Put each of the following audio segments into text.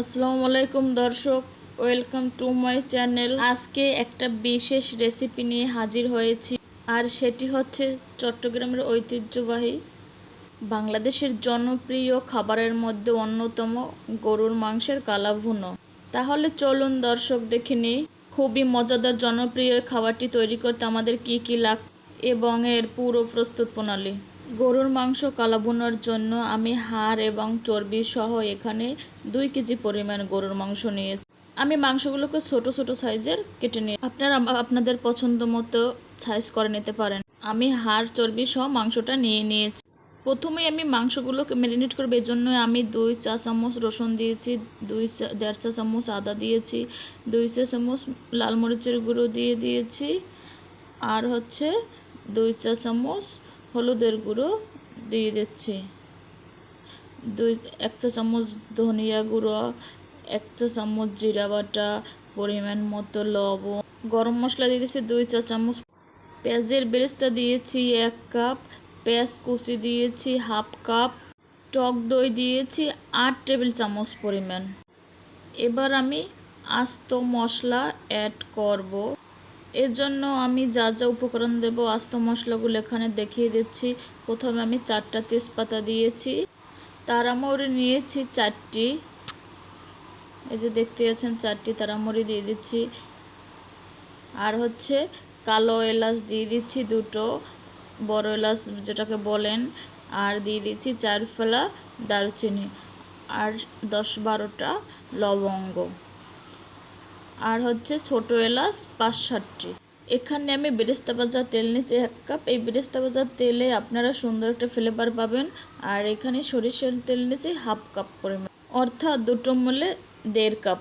আসসালামু আলাইকুম দর্শক, ওয়েলকাম টু মাই চ্যানেল। আজকে একটা বিশেষ রেসিপি নিয়ে হাজির হয়েছি, আর সেটি হচ্ছে চট্টগ্রামের ঐতিহ্যবাহী বাংলাদেশের জনপ্রিয় খাবারের মধ্যে অন্যতম গরুর মাংসের কালাভুনো। তাহলে চলুন দর্শক দেখে নিই, খুবই মজাদার জনপ্রিয় খাবারটি তৈরি করতে আমাদের কি কি লাগ এবং এর পুরো প্রস্তুত প্রণালী। গরুর মাংস কালাভুনার জন্য আমি হাড় এবং চর্বি সহ এখানে দুই কেজি পরিমাণ গরুর মাংস নিয়েছি। আমি মাংসগুলোকে ছোট ছোট সাইজের কেটে নিয়ে আপনারা আপনাদের পছন্দ মতো সাইজ করে নিতে পারেন। আমি হাড়, চর্বি সহ মাংসটা নিয়ে নিয়েছি। প্রথমেই আমি মাংসগুলোকে ম্যারিনেট করব। এই জন্য আমি দুই চা চামচ রসুন দিয়েছি, দুই দেড় চা চামচ আদা দিয়েছি, দুই চা চামচ লাল মরিচের গুঁড়ো দিয়ে দিয়েছি, আর হচ্ছে দুই চা চামচ হলুদের গুঁড়ো দিয়ে দিচ্ছি। দুই, এক চা চামচ ধনিয়া গুঁড়ো, এক চা চামচ জিরা বাটা, পরিমাণ মতো লবণ। গরম মশলা দিয়ে দিচ্ছি দুই চা চামচ। পেঁয়াজের বেরেস্তা দিয়েছি এক কাপ, পেঁয়াজ কুচি দিয়েছি হাফ কাপ, টক দই দিয়েছি আট টেবিল চামচ পরিমাণ। এবার আমি আস্ত মশলা অ্যাড করব। এর জন্য আমি যা যা উপকরণ দেব, আস্ত মশলাগুলো এখানে দেখিয়ে দিচ্ছি। প্রথমে আমি চারটা তেজপাতা দিয়েছি। তারামৌরি নিয়েছি চারটি। এই যে দেখতে পাচ্ছেন চারটি তারামৌরি দিয়ে দিচ্ছি। আর হচ্ছে কালো এলাচ দিয়ে দিচ্ছি দুটো, বড় এলাচ যেটাকে বলেন। আর দিয়ে দিচ্ছি চার ফেলা দারচিনি। আর দশ বারোটা লবঙ্গ। আর হচ্ছে ছোট এলাচ পাঁচ সাতটি এখানে আমি বেরেস্তা ভাজা তেল নিয়েছি এক কাপ। এই বেরেস্তা ভাজা তেলে আপনারা সুন্দর একটা ফ্লেভার পাবেন। আর এখানে সরিষার তেল নিয়েছি হাফ কাপ পরিমাণ। অর্থাৎ দুটো মূল্যে দেড় কাপ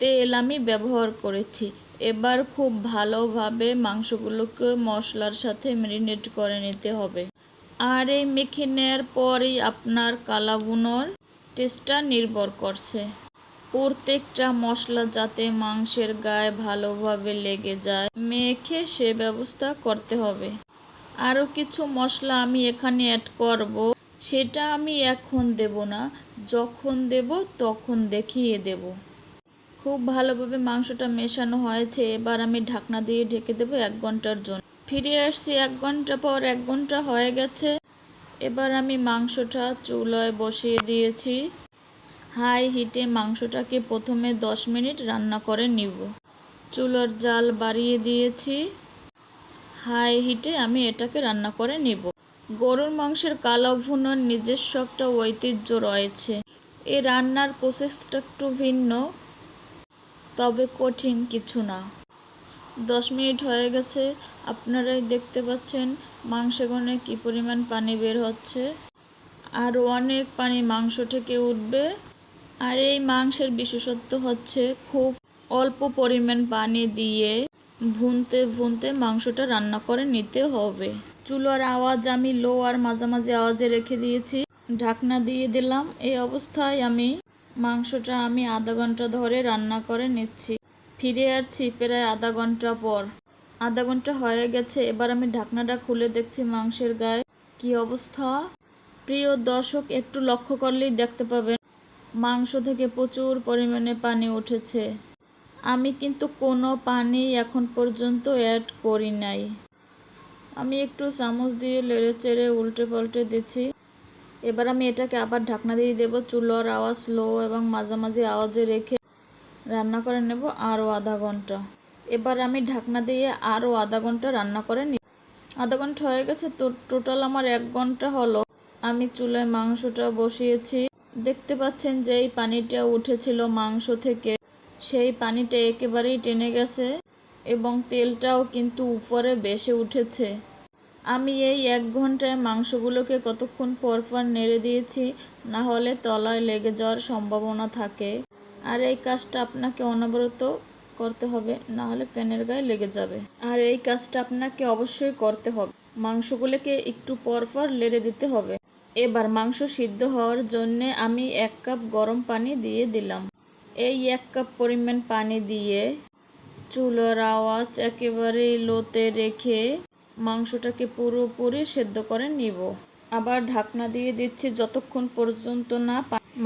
তেল আমি ব্যবহার করেছি। এবার খুব ভালোভাবে মাংসগুলোকে মশলার সাথে ম্যারিনেট করে নিতে হবে। আর এই মেখে নেওয়ার পরই আপনার কালাবুনোর টেস্টটা নির্ভর করছে। প্রত্যেকটা মশলা যাতে মাংসের গায়ে ভালোভাবে লেগে যায়, মেখে সে ব্যবস্থা করতে হবে। আরও কিছু মশলা আমি এখানে অ্যাড করব। সেটা আমি এখন দেব না, যখন দেব তখন দেখিয়ে দেব। খুব ভালোভাবে মাংসটা মেশানো হয়েছে, এবার আমি ঢাকনা দিয়ে ঢেকে দেবো এক ঘণ্টার জন্য। ফিরে আসছি এক ঘণ্টা পর, এক ঘণ্টা হয়ে গেছে। এবার আমি মাংসটা চুলায় বসিয়ে দিয়েছি। হাই হিটে মাংসটাকে প্রথমে দশ মিনিট রান্না করে নিব। চুলার জাল বাড়িয়ে দিয়েছি। হাই হিটে আমি এটাকে রান্না করে নিব। গরুর মাংসের কালো নিজস্ব একটা ঐতিহ্য রয়েছে। এই রান্নার প্রসেসটা একটু ভিন্ন, তবে কঠিন কিছু না। দশ মিনিট হয়ে গেছে। আপনারাই দেখতে পাচ্ছেন মাংসগুনে কী পরিমাণ পানি বের হচ্ছে। আর অনেক পানি মাংস থেকে উঠবে। আর এই মাংসের বিশেষত্ব হচ্ছে খুব অল্প পরিমাণ পানি দিয়ে ভুনতে ভুনতে মাংসটা রান্না করে নিতে হবে। চুলার আওয়াজ আমি লো আর মাঝামাঝি আওয়াজে রেখে দিয়েছি। ঢাকনা দিয়ে দিলাম। এই অবস্থায় আমি মাংসটা আমি আধা ঘণ্টা ধরে রান্না করে নিচ্ছি। ফিরে আসছি প্রায় আধা ঘণ্টা পর। আধা ঘণ্টা হয়ে গেছে। এবার আমি ঢাকনাটা খুলে দেখছি মাংসের গায়ে কি অবস্থা। প্রিয় দর্শক, একটু লক্ষ্য করলেই দেখতে পাবেন মাংস থেকে প্রচুর পরিমাণে পানি উঠেছে। আমি কিন্তু কোনো পানি এখন পর্যন্ত অ্যাড করি নাই। আমি একটু চামচ দিয়ে লেড়ে চেড়ে উল্টে পাল্টে দিচ্ছি। এবার আমি এটাকে আবার ঢাকনা দিয়ে দেবো, চুলোর আওয়াজ লো এবং মাঝামাঝি আওয়াজে রেখে রান্না করে নেব আরও আধা ঘণ্টা। এবার আমি ঢাকনা দিয়ে আরও আধা ঘণ্টা রান্না করে নিই আধা ঘণ্টা হয়ে গেছে, তো টোটাল আমার এক ঘণ্টা হলো। আমি চুলায় মাংসটা বসিয়েছি। দেখতে পাচ্ছেন যে এই পানিটা উঠেছিল মাংস থেকে। সেই পানিটা একেবারেই টেনে গেছে এবং তেলটাও কিন্তু উপরে বেশি উঠেছে। আমি এই এক ঘন্টায় মাংসগুলোকে কতক্ষণ পর পর নেড়ে দিয়েছি, না হলে তলায় লেগে যাওয়ার সম্ভাবনা থাকে। আর এই কাজটা আপনাকে অনবরত করতে হবে, না হলে প্যানের গায়ে লেগে যাবে। আর এই কাজটা আপনাকে অবশ্যই করতে হবে। মাংসগুলোকে একটু পর পর লেড়ে দিতে হবে। এবার মাংস সিদ্ধ হওয়ার জন্য আমি এক কাপ গরম পানি দিয়ে দিলাম। এই এক কাপ পরিমাণ পানি দিয়ে চুলার আওয়াজ একেবারে লোতে রেখে মাংসটাকে পুরোপুরি সেদ্ধ করে নিব। আবার ঢাকনা দিয়ে দিচ্ছি যতক্ষণ পর্যন্ত না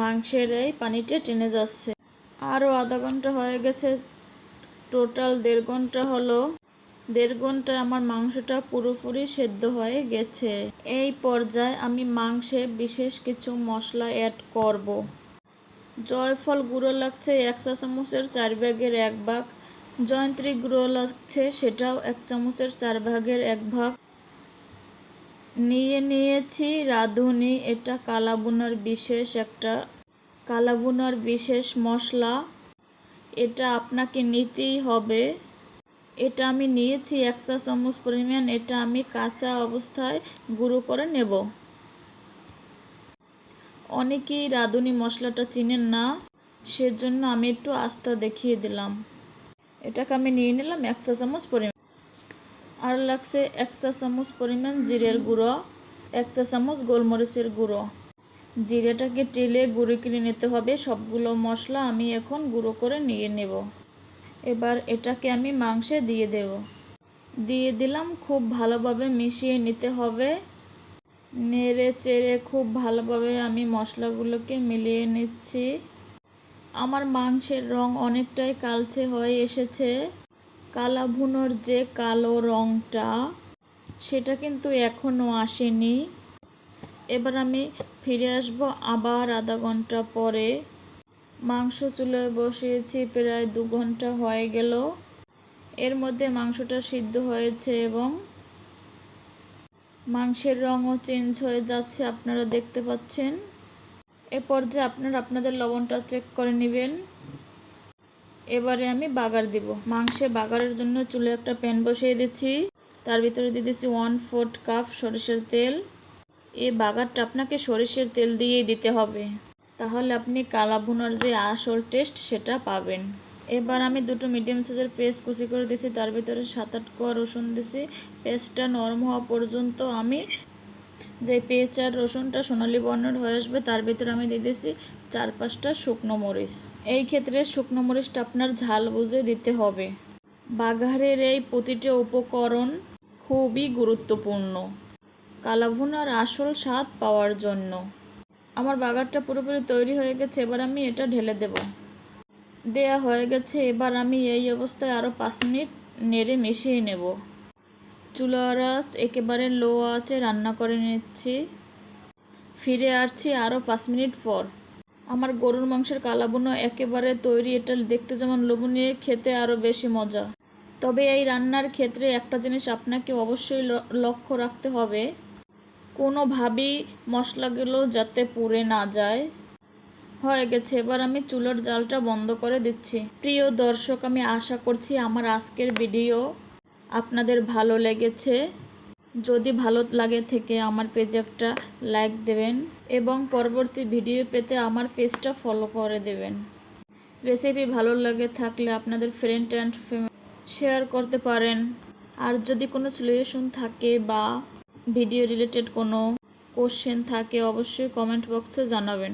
মাংসের এই পানিটা টেনে যাচ্ছে। আরও আধা ঘণ্টা হয়ে গেছে। টোটাল দেড় ঘণ্টা হলো। দেড় ঘন্টায় আমার মাংসটা পুরোপুরি সেদ্ধ হয়ে গেছে। এই পর্যায়ে আমি মাংসে বিশেষ কিছু মশলা অ্যাড করব। জয়ফল গুঁড়ো লাগছে এক চা চামচের চার ভাগের এক ভাগ। জয়ন্ত্রী গুঁড়ো লাগছে সেটাও এক চামচের চার ভাগের এক ভাগ। নিয়ে নিয়েছি রাঁধুনি, এটা কালাবুনার বিশেষ একটা, কালাবুনার বিশেষ মশলা। এটা আপনাকে নিতেই হবে। এটা আমি নিয়েছি এক চা চামচ পরিমাণ, এটা আমি কাঁচা অবস্থায় গুঁড়ো করে নেব। অনেকেই রাঁধুনি মশলাটা চিনেন না, সেজন্য আমি একটু আস্থা দেখিয়ে দিলাম। এটাকে আমি নিয়ে নিলাম এক চা চামচ পরিমাণ। আর লাগছে এক চা চামচ পরিমাণ জিরের গুঁড়ো এক চা চামচ গোলমরিচের গুঁড়ো। জিরেটাকে টেলে গুঁড়ো কিনে নিতে হবে, সবগুলো মশলা আমি এখন গুঁড়ো করে নিয়ে নেব। এবার এটাকে আমি মাংসে দিয়ে দেব। দিয়ে দিলাম খুব ভালোভাবে মিশিয়ে নিতে হবে। নেড়ে চেড়ে খুব ভালোভাবে আমি মশলাগুলোকে মিলিয়ে নিচ্ছি। আমার মাংসের রং অনেকটাই কালচে হয়ে এসেছে। কালা ভুনোর যে কালো রংটা, সেটা কিন্তু এখনও আসেনি। এবার আমি ফিরে আসব আবার আধা ঘণ্টা পরে। মাংস চুলোয় বসিয়েছি, প্রায় দু ঘণ্টা হয়ে গেল। এর মধ্যে মাংসটা সিদ্ধ হয়েছে এবং মাংসের রঙও চেঞ্জ হয়ে যাচ্ছে, আপনারা দেখতে পাচ্ছেন। এ পর্যায়ে আপনারা আপনাদের লবণটা চেক করে নেবেন। এবারে আমি বাগার দিব। মাংসে বাগারের জন্য চুলে একটা প্যান বসিয়ে দিচ্ছি। তার ভিতরে দিয়ে দিচ্ছি ওয়ান ফোর্থ কাপ সরিষার তেল। এই বাগারটা আপনাকে সরিষার তেল দিয়েই দিতে হবে। তাহলে আপনি কালা ভুনার যে আসল টেস্ট সেটা পাবেন। এবার আমি দুটো মিডিয়াম সাইজের পেস্ট কুচি করে দিয়েছি, তার ভিতরে সাত আট কোয়া রসুন দিয়েছি। পেস্টটা নরম হওয়া পর্যন্ত আমি যে পেঁয়াজ আর রসুনটা সোনালি বর্ণের হয়ে আসবে, তার ভিতরে আমি দিয়ে দিয়েছি চার পাঁচটা শুকনো মরিচ। এই ক্ষেত্রে শুকনো মরিচটা আপনার ঝাল বুঝে দিতে হবে। বাঘারের এই প্রতিটা উপকরণ খুবই গুরুত্বপূর্ণ। কালাভুনার আসল স্বাদ পাওয়ার জন্য। আমার বাগারটা পুরোপুরি তৈরি হয়ে গেছে, এবার আমি এটা ঢেলে দেব। দেয়া হয়ে গেছে, এবার আমি এই অবস্থায় আরও পাঁচ মিনিট নেড়ে মিশিয়ে নেব। চুলার আঁচ একেবারে লো আঁচে রান্না করে নিচ্ছি। ফিরে আসছি আরও পাঁচ মিনিট পর। আমার গরুর মাংসের কালাবুনো একেবারে তৈরি, এটা দেখতে যেমন লোভনীয়, খেতে আরও বেশি মজা। তবে এই রান্নার ক্ষেত্রে একটা জিনিস আপনাকে অবশ্যই লক্ষ্য রাখতে হবে। কোনোভাবেই মশলাগুলো যাতে পুড়ে না যায়। হয়ে গেছে, এবার আমি চুলার জালটা বন্ধ করে দিচ্ছি। প্রিয় দর্শক, আমি আশা করছি আমার আজকের ভিডিও আপনাদের ভালো লেগেছে। যদি ভালো লাগে থেকে আমার পেজে একটা লাইক দেবেন এবং পরবর্তী ভিডিও পেতে আমার পেজটা ফলো করে দেবেন। রেসিপি ভালো লাগে থাকলে আপনাদের ফ্রেন্ড অ্যান্ড শেয়ার করতে পারেন। আর যদি কোনো সলিউশন থাকে বা ভিডিও রিলেটেড কোনো কোশ্চেন থাকে অবশ্যই কমেন্ট বক্সে জানাবেন।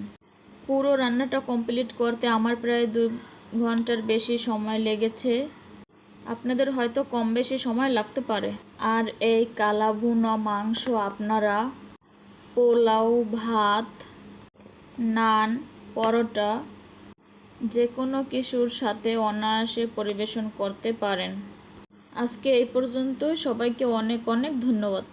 পুরো রান্নাটা কমপ্লিট করতে আমার প্রায় দু ঘণ্টার বেশি সময় লেগেছে। আপনাদের হয়তো কম বেশি সময় লাগতে পারে। আর এই কালাভুনা মাংস আপনারা পোলাও, ভাত, নান, পরোটা যে কোনো কিছুর সাথে অনায়াসে পরিবেশন করতে পারেন। আজকে এই পর্যন্ত সবাইকে অনেক অনেক ধন্যবাদ।